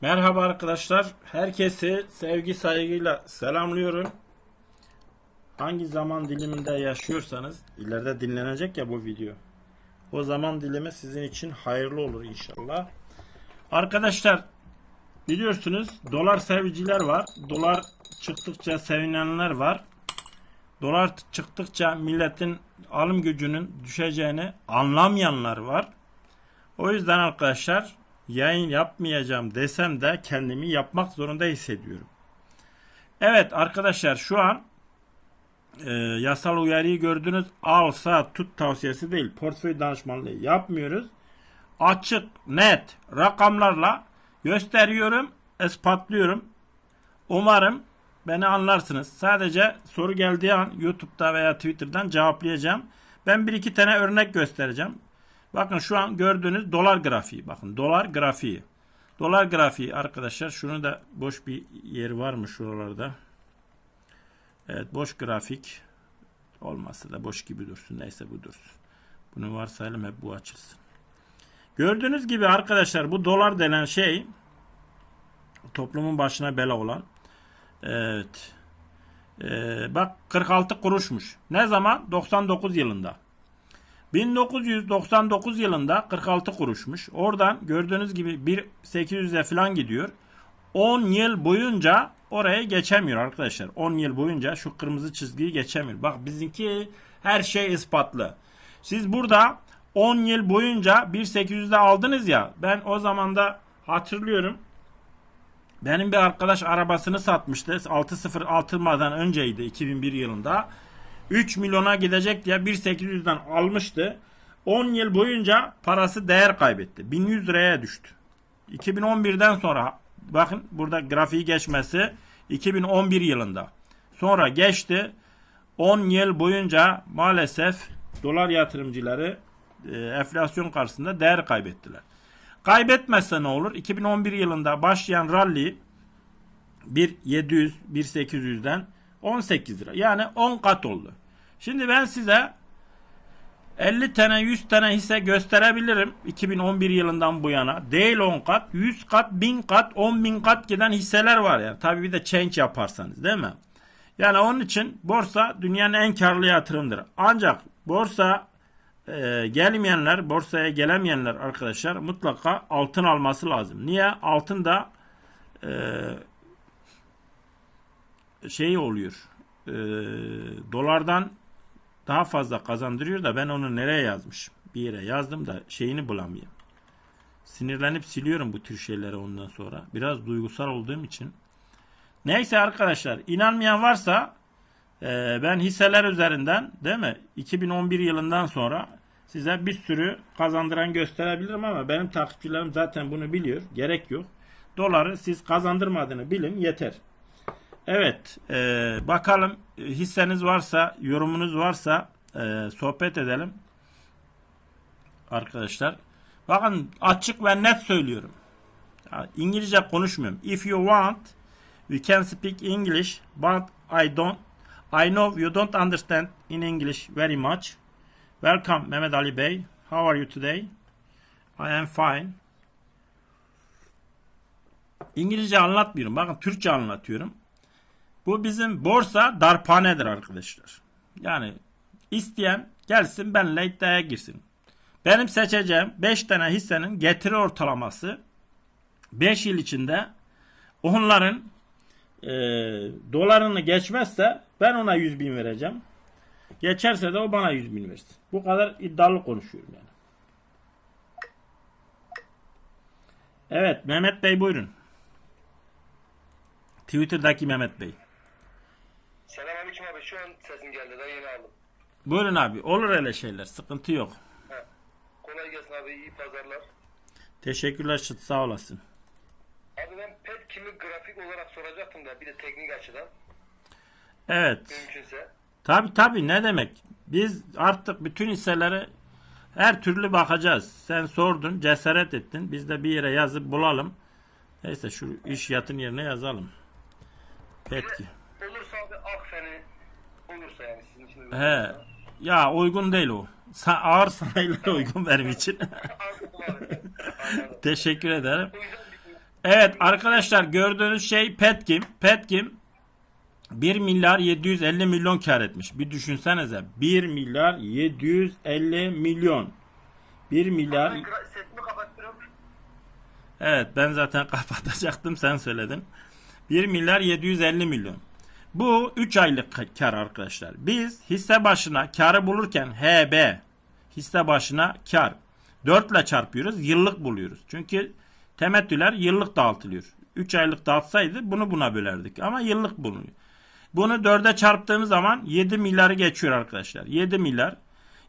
Merhaba arkadaşlar. Herkesi sevgi saygıyla selamlıyorum. Hangi zaman diliminde yaşıyorsanız ileride dinlenecek ya bu video. O zaman dilimi sizin için hayırlı olur inşallah. Arkadaşlar biliyorsunuz dolar seviciler var. Dolar çıktıkça sevinenler var. Dolar çıktıkça milletin alım gücünün düşeceğini anlamayanlar var. O yüzden arkadaşlar yayın yapmayacağım desem de kendimi yapmak zorunda hissediyorum. Evet arkadaşlar şu an e, yasal uyarıyı gördünüz. Al sat tut tavsiyesi değil. Portföy danışmanlığı yapmıyoruz. Açık net rakamlarla gösteriyorum, ispatlıyorum. Umarım beni anlarsınız. Sadece soru geldiği an YouTube'da veya Twitter'dan cevaplayacağım. Ben bir iki tane örnek göstereceğim. Bakın şu an gördüğünüz dolar grafiği. Bakın dolar grafiği. Dolar grafiği arkadaşlar şunu da boş bir yeri var mı şuralarda? Evet boş grafik. Olmazsa da boş gibi dursun. Neyse bu dursun. Bunu varsayalım hep bu açılsın. Gördüğünüz gibi arkadaşlar bu dolar denen şey toplumun başına bela olan. Evet. Ee, bak 46 kuruşmuş. Ne zaman? 99 yılında. 1999 yılında 46 kuruşmuş. Oradan gördüğünüz gibi 1.800'e falan gidiyor. 10 yıl boyunca oraya geçemiyor arkadaşlar. 10 yıl boyunca şu kırmızı çizgiyi geçemiyor. Bak bizimki her şey ispatlı. Siz burada 10 yıl boyunca 1.800'de aldınız ya. Ben o zaman da hatırlıyorum. Benim bir arkadaş arabasını satmıştı. 6.0 altırmadan önceydi 2001 yılında. 3 milyona gidecek diye 1.800'den almıştı. 10 yıl boyunca parası değer kaybetti. 1100 liraya düştü. 2011'den sonra bakın burada grafiği geçmesi 2011 yılında. Sonra geçti. 10 yıl boyunca maalesef dolar yatırımcıları e, enflasyon karşısında değer kaybettiler. Kaybetmezse ne olur? 2011 yılında başlayan rally 1.700 1.800'den 18 lira. Yani 10 kat oldu. Şimdi ben size 50 tane 100 tane hisse gösterebilirim 2011 yılından bu yana. Değil 10 kat, 100 kat, 1000 kat, 10 bin kat giden hisseler var yani. Tabii bir de change yaparsanız değil mi? Yani onun için borsa dünyanın en karlı yatırımdır. Ancak borsa e, gelmeyenler, borsaya gelemeyenler arkadaşlar mutlaka altın alması lazım. Niye? Altın da e, şey oluyor. E, dolardan daha fazla kazandırıyor da ben onu nereye yazmışım? Bir yere yazdım da şeyini bulamıyorum. Sinirlenip siliyorum bu tür şeyleri ondan sonra. Biraz duygusal olduğum için. Neyse arkadaşlar inanmayan varsa e, ben hisseler üzerinden değil mi 2011 yılından sonra size bir sürü kazandıran gösterebilirim ama benim takipçilerim zaten bunu biliyor. Gerek yok. Doları siz kazandırmadığını bilin yeter. Evet, e, bakalım e, hisseniz varsa, yorumunuz varsa e, sohbet edelim. Arkadaşlar, bakın açık ve net söylüyorum. İngilizce konuşmuyorum. If you want, we can speak English, but I don't. I know you don't understand in English very much. Welcome Mehmet Ali Bey. How are you today? I am fine. İngilizce anlatmıyorum. Bakın Türkçe anlatıyorum. Bu bizim borsa darphanedir arkadaşlar. Yani isteyen gelsin benimle iddiaya girsin. Benim seçeceğim 5 tane hissenin getiri ortalaması 5 yıl içinde onların e, dolarını geçmezse ben ona 100 bin vereceğim. Geçerse de o bana 100 bin versin. Bu kadar iddialı konuşuyorum yani. Evet Mehmet Bey buyurun. Twitter'daki Mehmet Bey. Selamünaleyküm abi. Şu an sesin geldi. Daha yeni aldım. Buyurun abi. Olur öyle şeyler. Sıkıntı yok. Ha. Kolay gelsin abi. İyi pazarlar. Teşekkürler Şıt. Sağ olasın. Abi ben pet kimi grafik olarak soracaktım da bir de teknik açıdan Evet. mümkünse. Tabi tabi ne demek? Biz artık bütün hisseleri her türlü bakacağız. Sen sordun, cesaret ettin. Biz de bir yere yazıp bulalım. Neyse şu iş yatın yerine yazalım. Petki. Olursa abi Akfen'i olursa yani sizin için uygun He. Ya uygun değil o. Sa ağır sanayilere uygun benim için. Teşekkür ederim. Evet arkadaşlar gördüğünüz şey Petkim. Petkim 1 milyar 750 milyon kar etmiş. Bir düşünsenize 1 milyar 750 milyon. 1 milyar. Evet ben zaten kapatacaktım sen söyledin. 1 milyar 750 milyon. Bu 3 aylık ka- kar arkadaşlar. Biz hisse başına karı bulurken HB hisse başına kar 4 ile çarpıyoruz yıllık buluyoruz. Çünkü temettüler yıllık dağıtılıyor. 3 aylık dağıtsaydı bunu buna bölerdik ama yıllık bulunuyor. Bunu 4'e çarptığımız zaman 7 milyarı geçiyor arkadaşlar. 7 milyar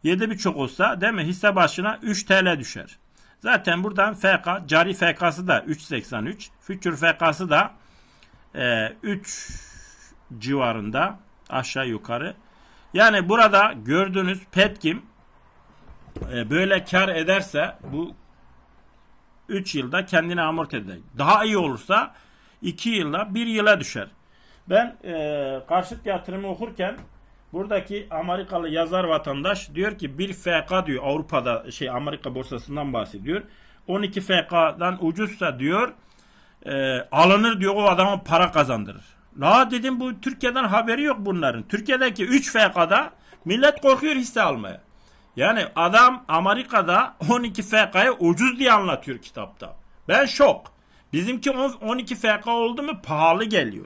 7 birçok olsa değil mi hisse başına 3 TL düşer. Zaten buradan FK, cari FK'sı da 3.83, future FK'sı da e, 3 civarında aşağı yukarı. Yani burada gördüğünüz Petkim e, böyle kar ederse bu 3 yılda kendini amorti eder. Daha iyi olursa 2 yılda 1 yıla düşer. Ben e, karşıt yatırımı okurken buradaki Amerikalı yazar vatandaş diyor ki bir FK diyor Avrupa'da şey Amerika borsasından bahsediyor. 12 FK'dan ucuzsa diyor e, alınır diyor o adama para kazandırır. La dedim bu Türkiye'den haberi yok bunların. Türkiye'deki 3 FK'da millet korkuyor hisse almaya. Yani adam Amerika'da 12 FK'yı ucuz diye anlatıyor kitapta. Ben şok. Bizimki 10 12 FK oldu mu pahalı geliyor.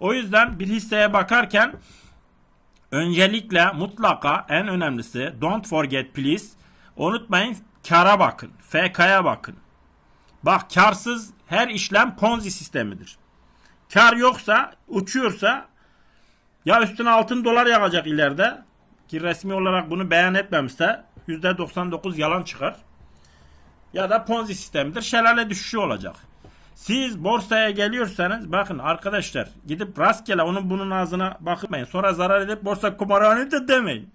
O yüzden bir hisseye bakarken öncelikle mutlaka en önemlisi don't forget please unutmayın kara bakın. FK'ya bakın. Bak karsız her işlem ponzi sistemidir. Kar yoksa uçuyorsa ya üstüne altın dolar yağacak ileride ki resmi olarak bunu beyan etmemişse %99 yalan çıkar. Ya da ponzi sistemidir. Şelale düşüşü olacak. Siz borsaya geliyorsanız bakın arkadaşlar gidip rastgele onun bunun ağzına bakmayın. Sonra zarar edip borsa kumarhane de demeyin.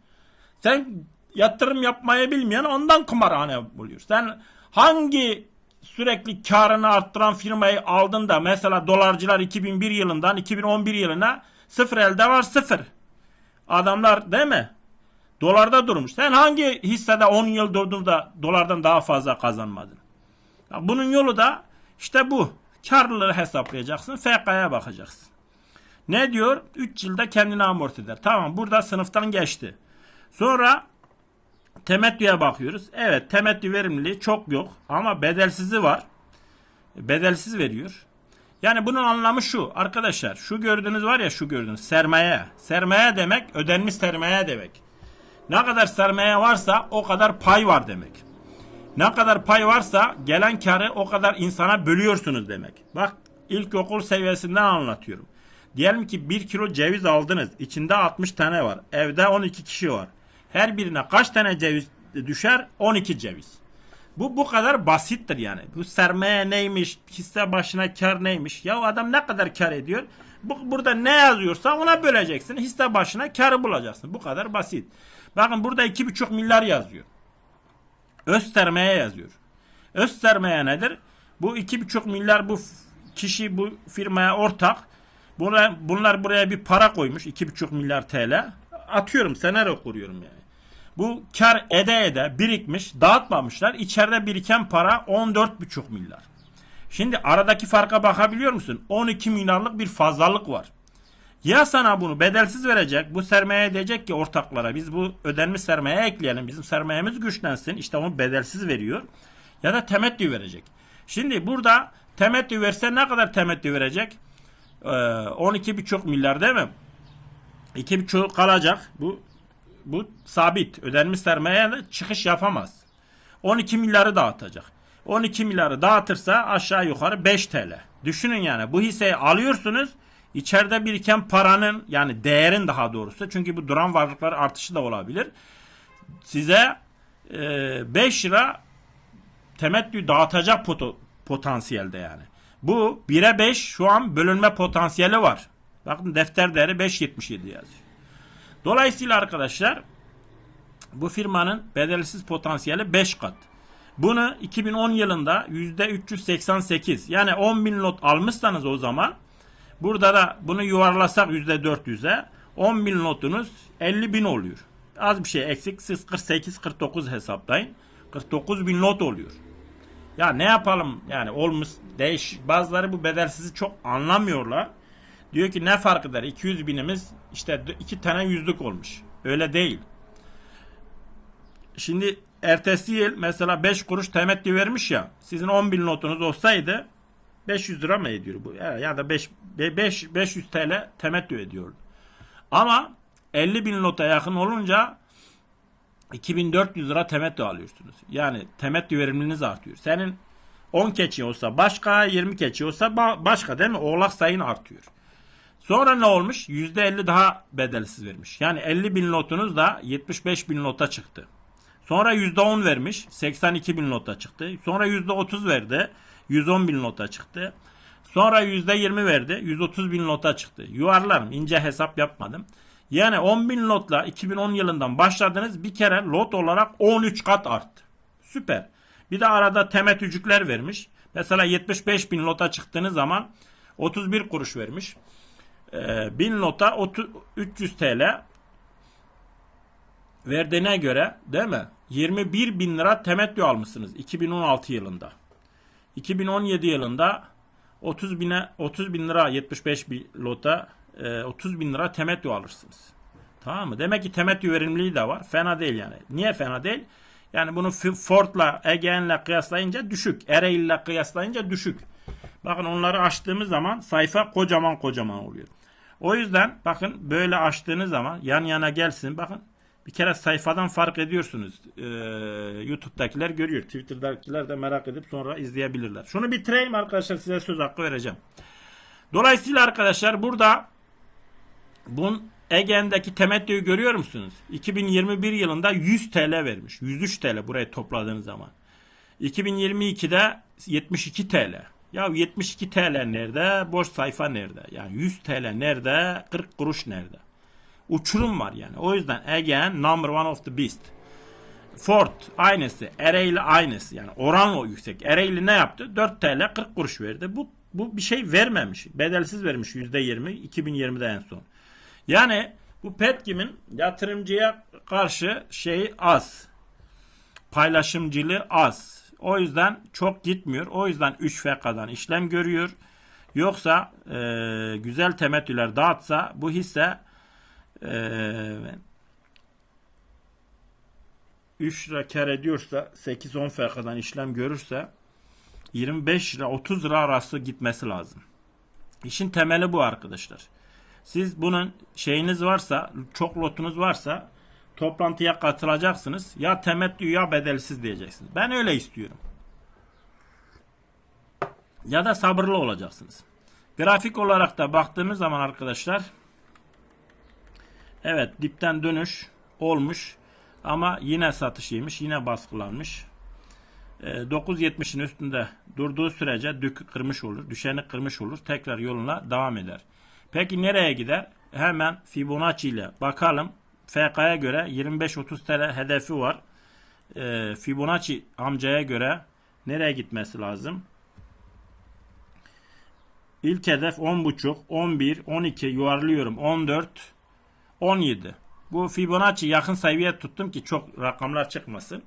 Sen yatırım yapmayı bilmeyen ondan kumarhane buluyor. Sen hangi sürekli karını arttıran firmayı aldın da mesela dolarcılar 2001 yılından 2011 yılına sıfır elde var sıfır. Adamlar değil mi? Dolarda durmuş. Sen hangi hissede 10 yıl durdun da dolardan daha fazla kazanmadın? Bunun yolu da işte bu. Karlılığı hesaplayacaksın. FK'ya bakacaksın. Ne diyor? 3 yılda kendini amorti eder. Tamam burada sınıftan geçti. Sonra temettüye bakıyoruz. Evet temettü verimliliği çok yok. Ama bedelsizi var. Bedelsiz veriyor. Yani bunun anlamı şu arkadaşlar. Şu gördüğünüz var ya şu gördüğünüz sermaye. Sermaye demek ödenmiş sermaye demek. Ne kadar sermaye varsa o kadar pay var demek. Ne kadar pay varsa gelen karı o kadar insana bölüyorsunuz demek. Bak ilkokul seviyesinden anlatıyorum. Diyelim ki 1 kilo ceviz aldınız. İçinde 60 tane var. Evde 12 kişi var. Her birine kaç tane ceviz düşer? 12 ceviz. Bu bu kadar basittir yani. Bu sermaye neymiş? Hisse başına kar neymiş? Ya adam ne kadar kar ediyor? Bu, burada ne yazıyorsa ona böleceksin. Hisse başına karı bulacaksın. Bu kadar basit. Bakın burada 2,5 milyar yazıyor. Öz sermaye yazıyor. Öz sermaye nedir? Bu 2,5 milyar bu kişi bu firmaya ortak. Buna, bunlar buraya bir para koymuş. 2,5 milyar TL. Atıyorum senaryo kuruyorum yani. Bu kar ede ede birikmiş dağıtmamışlar. İçeride biriken para 14,5 milyar. Şimdi aradaki farka bakabiliyor musun? 12 milyarlık bir fazlalık var. Ya sana bunu bedelsiz verecek, bu sermaye diyecek ki ortaklara biz bu ödenmiş sermaye ekleyelim, bizim sermayemiz güçlensin. İşte onu bedelsiz veriyor. Ya da temettü verecek. Şimdi burada temettü verse ne kadar temettü verecek? Ee, 12,5 milyar değil mi? 2,5 kalacak. Bu bu sabit. Ödenmiş sermayeye de çıkış yapamaz. 12 milyarı dağıtacak. 12 milyarı dağıtırsa aşağı yukarı 5 TL. Düşünün yani bu hisseyi alıyorsunuz. İçeride biriken paranın yani değerin daha doğrusu çünkü bu duran varlıklar artışı da olabilir. Size e, 5 lira temettü dağıtacak poto- potansiyelde yani. Bu 1'e 5 şu an bölünme potansiyeli var. Bakın defter değeri 5.77 yazıyor. Dolayısıyla arkadaşlar bu firmanın bedelsiz potansiyeli 5 kat. Bunu 2010 yılında %388 yani 10 bin lot almışsanız o zaman burada da bunu yuvarlasak %400'e 10 bin lotunuz 50 bin oluyor. Az bir şey eksik siz 48-49 hesaplayın. 49 bin lot oluyor. Ya ne yapalım yani olmuş değiş bazıları bu bedelsizi çok anlamıyorlar. Diyor ki ne fark eder 200 binimiz işte iki tane yüzlük olmuş. Öyle değil. Şimdi ertesi yıl mesela 5 kuruş temettü vermiş ya sizin 10 bin notunuz olsaydı 500 lira mı ediyor bu? Ya, da 5, 5, 500 TL temettü ediyordu. Ama 50 bin lota yakın olunca 2400 lira temettü alıyorsunuz. Yani temettü verimliliğiniz artıyor. Senin 10 keçi olsa başka, 20 keçi olsa ba- başka değil mi? Oğlak sayın artıyor. Sonra ne olmuş? %50 daha bedelsiz vermiş. Yani 50 bin lotunuz da 75 bin lota çıktı. Sonra %10 vermiş. 82 bin lota çıktı. Sonra %30 verdi. 110 bin lota çıktı. Sonra %20 verdi. 130 bin lota çıktı. Yuvarlarım. ince hesap yapmadım. Yani 10 bin lotla 2010 yılından başladınız. Bir kere lot olarak 13 kat arttı. Süper. Bir de arada temettücükler vermiş. Mesela 75 bin lota çıktığınız zaman 31 kuruş vermiş. Ee, 1000 lota 30, 300 TL verdiğine göre değil mi? 21 bin lira temettü almışsınız 2016 yılında. 2017 yılında 30 bine 30 bin lira 75 bin lota e, 30 bin lira temettü alırsınız. Tamam mı? Demek ki temettü verimliliği de var. Fena değil yani. Niye fena değil? Yani bunu Ford'la Egean'la kıyaslayınca düşük. Ereğli'yle kıyaslayınca düşük. Bakın onları açtığımız zaman sayfa kocaman kocaman oluyor. O yüzden bakın böyle açtığınız zaman yan yana gelsin. Bakın bir kere sayfadan fark ediyorsunuz. Ee, YouTube'dakiler görüyor. Twitter'dakiler de merak edip sonra izleyebilirler. Şunu bitireyim arkadaşlar size söz hakkı vereceğim. Dolayısıyla arkadaşlar burada bun Ege'ndeki temettüyü görüyor musunuz? 2021 yılında 100 TL vermiş. 103 TL buraya topladığınız zaman. 2022'de 72 TL. Ya 72 TL nerede? Boş sayfa nerede? Yani 100 TL nerede? 40 kuruş nerede? Uçurum var yani. O yüzden Ege'nin number one of the beast. Ford aynısı. Ereğli aynısı. Yani oran o yüksek. Ereğli ne yaptı? 4 TL 40 kuruş verdi. Bu bu bir şey vermemiş. Bedelsiz vermiş %20 2020'de en son. Yani bu Petkim'in yatırımcıya karşı şeyi az. Paylaşımcılığı az. O yüzden çok gitmiyor. O yüzden 3 FK'dan işlem görüyor. Yoksa e, güzel temettüler dağıtsa bu hisse e, 3 lira kar ediyorsa 8-10 FK'dan işlem görürse 25 lira 30 lira arası gitmesi lazım. İşin temeli bu arkadaşlar. Siz bunun şeyiniz varsa, çok lotunuz varsa toplantıya katılacaksınız. Ya temettü ya bedelsiz diyeceksiniz. Ben öyle istiyorum. Ya da sabırlı olacaksınız. Grafik olarak da baktığımız zaman arkadaşlar evet dipten dönüş olmuş ama yine satış yemiş, yine baskılanmış. E, 9.70'in üstünde durduğu sürece dük kırmış olur, düşeni kırmış olur. Tekrar yoluna devam eder. Peki nereye gider? Hemen Fibonacci ile bakalım. FK'ya göre 25-30 TL hedefi var. E, Fibonacci amcaya göre nereye gitmesi lazım? İlk hedef 10.5, 11, 12 yuvarlıyorum. 14, 17. Bu Fibonacci yakın seviyeye tuttum ki çok rakamlar çıkmasın.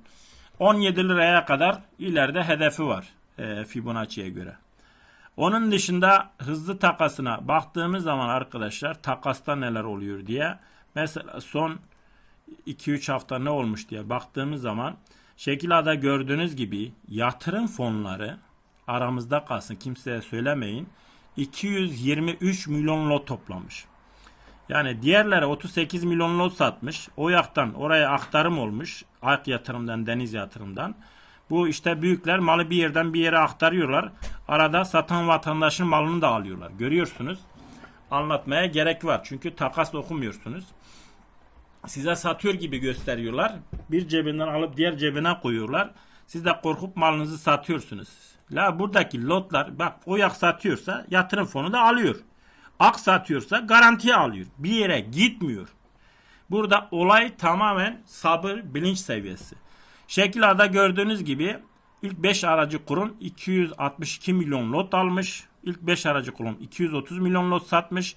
17 liraya kadar ileride hedefi var e, Fibonacci'ye göre. Onun dışında hızlı takasına baktığımız zaman arkadaşlar takasta neler oluyor diye mesela son 2-3 hafta ne olmuş diye baktığımız zaman şekilada gördüğünüz gibi yatırım fonları aramızda kalsın kimseye söylemeyin 223 milyon lot toplamış. Yani diğerleri 38 milyon lot satmış. O yaktan oraya aktarım olmuş. Ak yatırımdan, deniz yatırımdan. Bu işte büyükler malı bir yerden bir yere aktarıyorlar. Arada satan vatandaşın malını da alıyorlar. Görüyorsunuz. Anlatmaya gerek var. Çünkü takas okumuyorsunuz. Size satıyor gibi gösteriyorlar. Bir cebinden alıp diğer cebine koyuyorlar. Siz de korkup malınızı satıyorsunuz. La buradaki lotlar bak o yak satıyorsa yatırım fonu da alıyor. Ak satıyorsa garantiye alıyor. Bir yere gitmiyor. Burada olay tamamen sabır, bilinç seviyesi. Şekilada gördüğünüz gibi ilk 5 aracı kurum 262 milyon lot almış. İlk 5 aracı kurum 230 milyon lot satmış.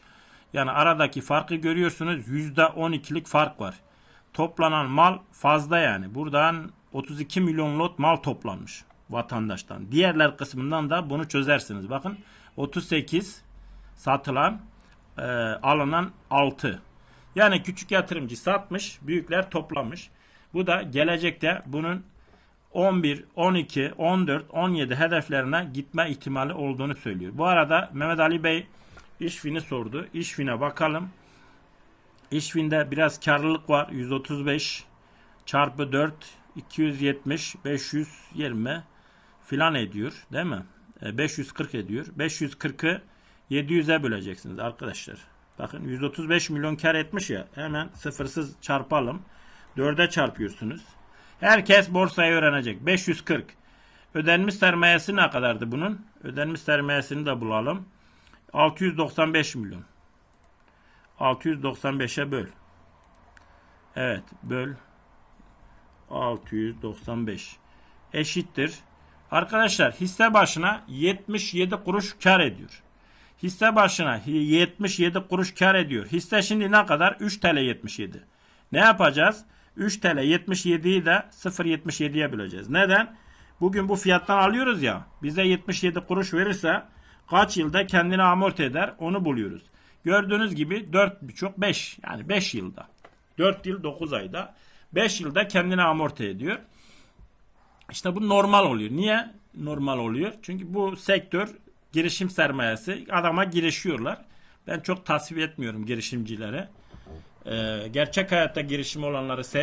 Yani aradaki farkı görüyorsunuz. %12'lik fark var. Toplanan mal fazla yani. Buradan 32 milyon lot mal toplanmış. vatandaştan. Diğerler kısmından da bunu çözersiniz. Bakın 38 satılan e, alınan 6. Yani küçük yatırımcı satmış, büyükler toplamış. Bu da gelecekte bunun 11, 12, 14, 17 hedeflerine gitme ihtimali olduğunu söylüyor. Bu arada Mehmet Ali Bey İşfin'i sordu. İşfin'e bakalım. İşfin'de biraz karlılık var. 135 çarpı 4 270 520 filan ediyor değil mi? E, 540 ediyor. 540'ı 700'e böleceksiniz arkadaşlar. Bakın 135 milyon kar etmiş ya. Hemen sıfırsız çarpalım. 4'e çarpıyorsunuz. Herkes borsayı öğrenecek. 540. Ödenmiş sermayesi ne kadardı bunun? Ödenmiş sermayesini de bulalım. 695 milyon. 695'e böl. Evet böl. 695 eşittir. Arkadaşlar hisse başına 77 kuruş kar ediyor. Hisse başına 77 kuruş kar ediyor. Hisse şimdi ne kadar? 3 TL 77. Ne yapacağız? 3 TL 77'yi de 0.77'ye böleceğiz. Neden? Bugün bu fiyattan alıyoruz ya. Bize 77 kuruş verirse kaç yılda kendini amorti eder onu buluyoruz. Gördüğünüz gibi 4,5 5 yani 5 yılda. 4 yıl 9 ayda 5 yılda kendini amorti ediyor. İşte bu normal oluyor. Niye normal oluyor? Çünkü bu sektör girişim sermayesi adama girişiyorlar. Ben çok tasvip etmiyorum girişimcileri. Ee, gerçek hayatta girişim olanları seviyorum.